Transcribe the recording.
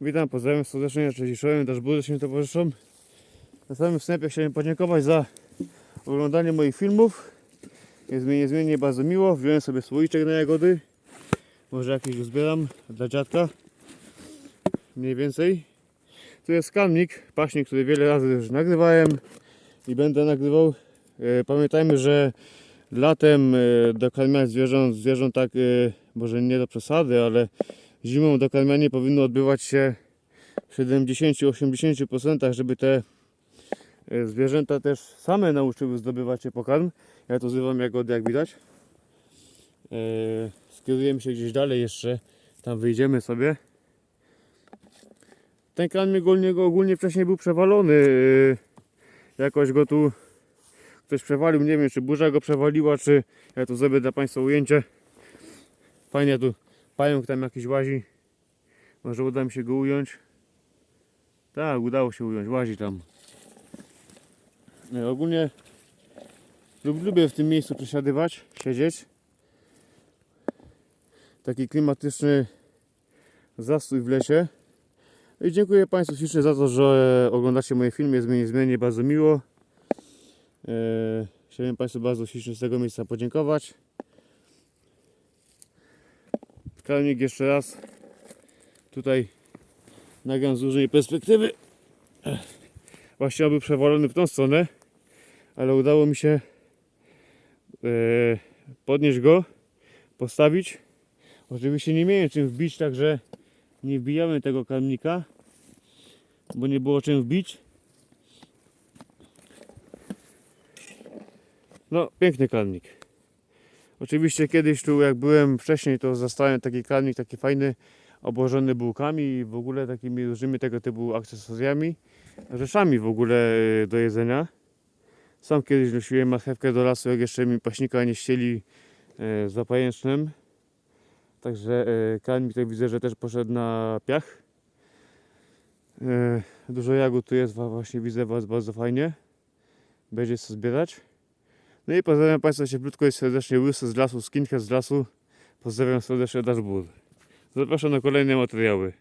Witam, pozdrawiam serdecznie, cześć czołem, Daszbury się towarzyszą. Na samym wstępie chciałem podziękować za oglądanie moich filmów. Jest mi niezmiennie bardzo miło. Wziąłem sobie słoiczek na jagody. Może jakieś uzbieram dla dziadka. Mniej więcej. Tu jest skamnik, paśnik, który wiele razy już nagrywałem i będę nagrywał. E, Pamiętajmy, że latem e, dokarmiać zwierząt, zwierząt tak, e, może nie do przesady, ale zimą dokarmianie powinno odbywać się w 70-80%, żeby te e, zwierzęta też same nauczyły zdobywać się pokarm. Ja to zrywam jak widać. E, Skierujemy się gdzieś dalej jeszcze, tam wyjdziemy sobie. Ten karmik ogólnie, ogólnie wcześniej był przewalony. e, Jakoś go tu ktoś przewalił, nie wiem czy burza go przewaliła, czy ja tu zrobię dla Państwa ujęcie. Fajnie tu pająk tam jakiś łazi. Może uda mi się go ująć. Tak, udało się ująć, łazi tam. E, Ogólnie lub, lubię w tym miejscu przesiadywać, siedzieć. Taki klimatyczny zastój w lesie. I dziękuję Państwu ślicznie za to, że oglądacie moje filmy. Jest mi niezmiennie bardzo miło. E, Chciałem Państwu bardzo ślicznie z tego miejsca podziękować. Karmik jeszcze raz tutaj nagram z różnej perspektywy. Właściwie był przewalony w tą stronę, ale udało mi się e, podnieść go, postawić. Oczywiście nie miałem czym wbić, także nie wbijamy tego karmnika, bo nie było czym wbić. No, piękny karmnik. Oczywiście kiedyś tu jak byłem wcześniej, to zastałem taki karmnik, taki fajny, obłożony bułkami i w ogóle takimi różnymi tego typu akcesoriami, rzeczami w ogóle e, do jedzenia. Sam kiedyś nosiłem marchewkę do lasu, jak jeszcze mi paśnika nie ścieli e, za pajęcznym. Także e, tak widzę, że też poszedł na piach. E, Dużo jagód tu jest, właśnie widzę Was bardzo fajnie. Będzie co zbierać. No i pozdrawiam Państwa cieplutko i serdecznie Łysy z lasu, Skinhead z lasu. Pozdrawiam serdecznie Dashboard. Zapraszam na kolejne materiały.